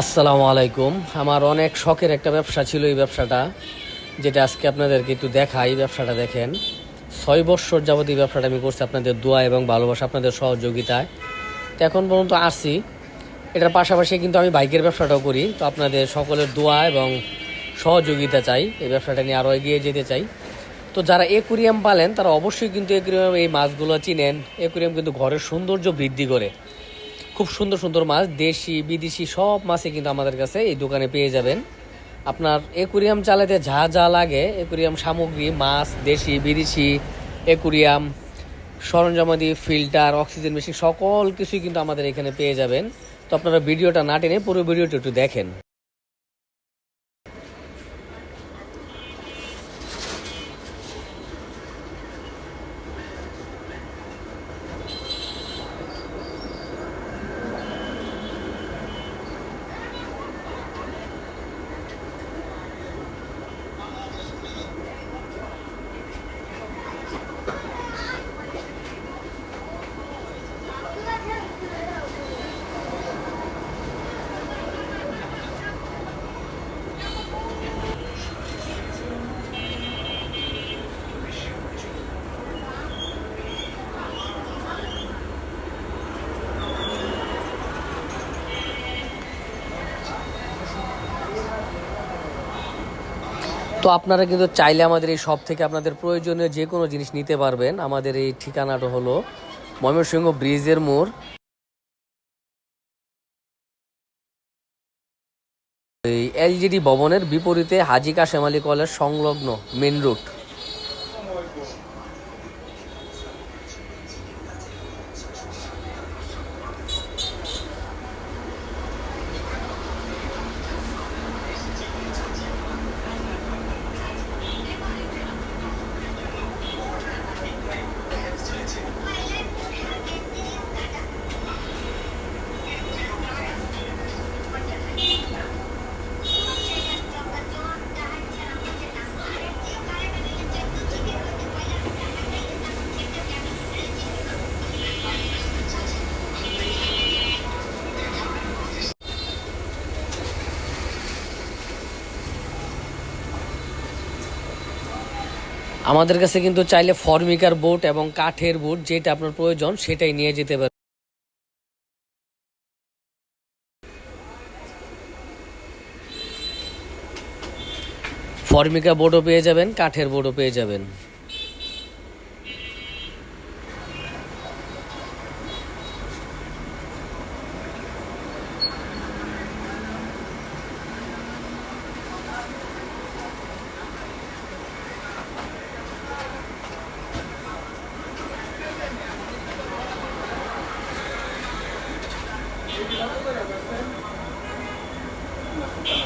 আসসালামু আলাইকুম। আমার অনেক শখের একটা ব্যবসা ছিল এই ব্যবসাটা, যেটা আজকে আপনাদেরকে একটু দেখাই। ব্যবসাটা দেখেন, ছয় বছর যাবত এই ব্যবসাটা আমি করছি আপনাদের দোয়া এবং ভালোবাসা, আপনাদের সহযোগিতায়। তো এখন পর্যন্ত আসছি। এটার পাশাপাশি কিন্তু আমি বাইকের ব্যবসাটাও করি। তো আপনাদের সকলের দোয়া এবং সহযোগিতা চাই, এই ব্যবসাটা নিয়ে আরও এগিয়ে যেতে চাই। তো যারা একুরিয়াম পালেন, তারা অবশ্যই কিন্তু একুরিয়াম এই মাছগুলো চিনেন। একুরিয়াম কিন্তু ঘরের সৌন্দর্য বৃদ্ধি করে। খুব সুন্দর সুন্দর মাছ, দেশি, বিদেশি সব মাছই কিন্তু আমাদের কাছে এই দোকানে পেয়ে যাবেন। আপনার একুরিয়াম চালাতে যা যা লাগে, একুরিয়াম সামগ্রী, মাছ, দেশি, বিদেশি, একুরিয়াম, সরঞ্জামাদি, ফিল্টার, অক্সিজেন মেশিন, সকল কিছুই কিন্তু আমাদের এখানে পেয়ে যাবেন। তো আপনারা ভিডিওটা না টেনে পুরো ভিডিওটা একটু দেখেন। তো আপনারা কিন্তু চাইলে আমাদের এই শপ থেকে আপনাদের প্রয়োজনীয় যে কোনো জিনিস নিতে পারবেন। আমাদের এই ঠিকানাটা হলো ময়মনসিংহ ব্রিজের মোড়। এই এলজিডি ভবনের বিপরীতে হাজি কাশেম আলী কলেজ সংলগ্ন মেন রুট আমাদের কাছে কিন্তু চাইলে ফর্মিকার বোট এবং কাঠের বোট যেটা আপনার প্রয়োজন সেটাই নিয়ে যেতে পারে ফর্মিকা বোর্ডও পেয়ে যাবেন, কাঠের বোর্ডও পেয়ে যাবেন।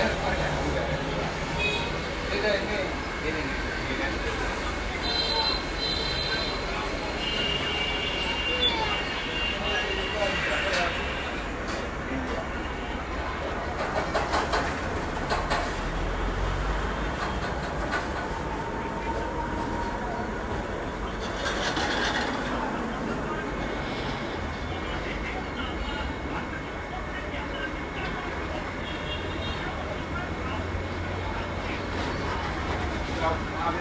Thank you. আমি